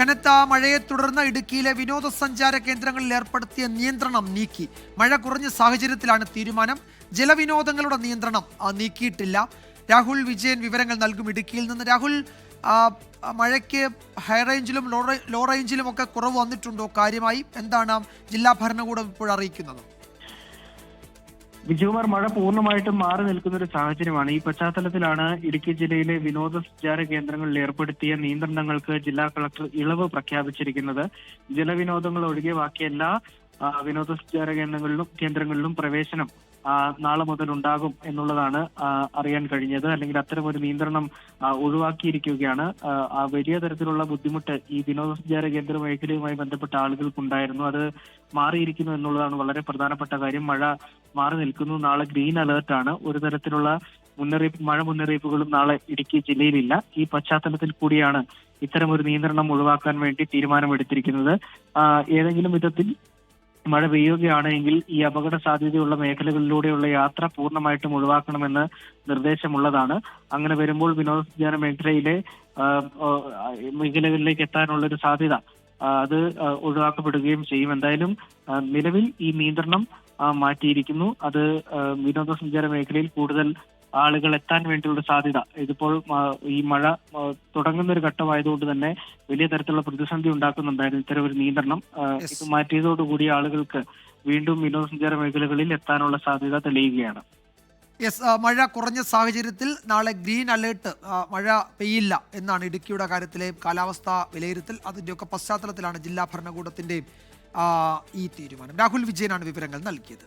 കനത്ത മഴയെ തുടർന്ന് ഇടുക്കിയിലെ വിനോദസഞ്ചാര കേന്ദ്രങ്ങളിൽ ഏർപ്പെടുത്തിയ നിയന്ത്രണം നീക്കി. മഴ കുറഞ്ഞ സാഹചര്യത്തിലാണ് തീരുമാനം. ജലവിനോദങ്ങളുടെ നിയന്ത്രണം നീക്കിയിട്ടില്ല. രാഹുൽ വിജയൻ വിവരങ്ങൾ നൽകും ഇടുക്കിയിൽ നിന്ന്. രാഹുൽ മഴയ്ക്ക് ഹൈ റേഞ്ചിലും ലോ ലോ റേഞ്ചിലും ഒക്കെ കുറവ് വന്നിട്ടുണ്ടോ? കാര്യമായി എന്താണ് ജില്ലാ ഭരണകൂടം ഇപ്പോൾ അറിയിക്കുന്നത്? വിജയകുമാർ മഴ പൂർണമായിട്ടും മാറി നിൽക്കുന്ന ഒരു സാഹചര്യമാണ്. ഈ പശ്ചാത്തലത്തിലാണ് ഇടുക്കി ജില്ലയിലെ വിനോദസഞ്ചാര കേന്ദ്രങ്ങളിൽ ഏർപ്പെടുത്തിയ നിയന്ത്രണങ്ങൾക്ക് ജില്ലാ കളക്ടർ ഇളവ് പ്രഖ്യാപിച്ചിരിക്കുന്നത്. ജലവിനോദങ്ങൾ ഒഴികെ ബാക്കി എല്ലാ ആ, വിനോദസഞ്ചാര കേന്ദ്രങ്ങളിലും കേന്ദ്രങ്ങളിലും പ്രവേശനം നാളെ മുതൽ ഉണ്ടാകും എന്നുള്ളതാണ് അറിയാൻ കഴിഞ്ഞത്. അല്ലെങ്കിൽ അത്തരം ഒരു നിയന്ത്രണം ഒഴിവാക്കിയിരിക്കുകയാണ്. വലിയ തരത്തിലുള്ള ബുദ്ധിമുട്ട് ഈ വിനോദസഞ്ചാര കേന്ദ്ര മേഖലയുമായി ബന്ധപ്പെട്ട ആളുകൾക്കുണ്ടായിരുന്നു. അത് മാറിയിരിക്കുന്നു എന്നുള്ളതാണ് വളരെ പ്രധാനപ്പെട്ട കാര്യം. മഴ മാറി നിൽക്കുന്നു. നാളെ ഗ്രീൻ അലേർട്ട് ആണ്. ഒരു തരത്തിലുള്ള മുന്നറിയിപ്പ് മഴ മുന്നറിയിപ്പുകളും നാളെ ഇടുക്കി ജില്ലയിലില്ല. ഈ പശ്ചാത്തലത്തിൽ കൂടിയാണ് ഇത്തരം ഒരു നിയന്ത്രണം ഒഴിവാക്കാൻ വേണ്ടി തീരുമാനമെടുത്തിരിക്കുന്നത്. ഏതെങ്കിലും വിധത്തിൽ മഴ പെയ്യുകയാണെങ്കിൽ ഈ അപകട സാധ്യതയുള്ള മേഖലകളിലൂടെയുള്ള യാത്ര പൂർണമായിട്ടും ഒഴിവാക്കണമെന്ന് നിർദ്ദേശമുള്ളതാണ്. അങ്ങനെ വരുമ്പോൾ വിനോദസഞ്ചാര മേഖലയിലെ മേഖലകളിലേക്ക് എത്താനുള്ള ഒരു സാധ്യത അത് ഒഴിവാക്കപ്പെടുകയും ചെയ്യും. എന്തായാലും നിലവിൽ ഈ നിയന്ത്രണം മാറ്റിയിരിക്കുന്നു. അത് വിനോദസഞ്ചാര മേഖലയിൽ കൂടുതൽ ആളുകൾ എത്താൻ വേണ്ടിയുള്ള സാധ്യത. ഇതിപ്പോൾ ഈ മഴ തുടങ്ങുന്ന ഒരു ഘട്ടമായതുകൊണ്ട് തന്നെ വലിയ തരത്തിലുള്ള പ്രതിസന്ധി ഉണ്ടാക്കുന്നുണ്ടായിരുന്നു. ഇത്തരം ഒരു നിയന്ത്രണം ഇത് മാറ്റിയതോടുകൂടി ആളുകൾക്ക് വീണ്ടും വിനോദസഞ്ചാര മേഖലകളിൽ എത്താനുള്ള സാധ്യത തെളിയുകയാണ്. യെസ് മഴ കുറഞ്ഞ സാഹചര്യത്തിൽ നാളെ ഗ്രീൻ അലേർട്ട് മഴ പെയ്യില്ല എന്നാണ് ഇടുക്കിയുടെ കാര്യത്തിലെ കാലാവസ്ഥ വിലയിരുത്തൽ. അതിന്റെയൊക്കെ പശ്ചാത്തലത്തിലാണ് ജില്ലാ ഭരണകൂടത്തിന്റെയും ഈ തീരുമാനം. രാഹുൽ വിജയനാണ് വിവരങ്ങൾ നൽകിയത്.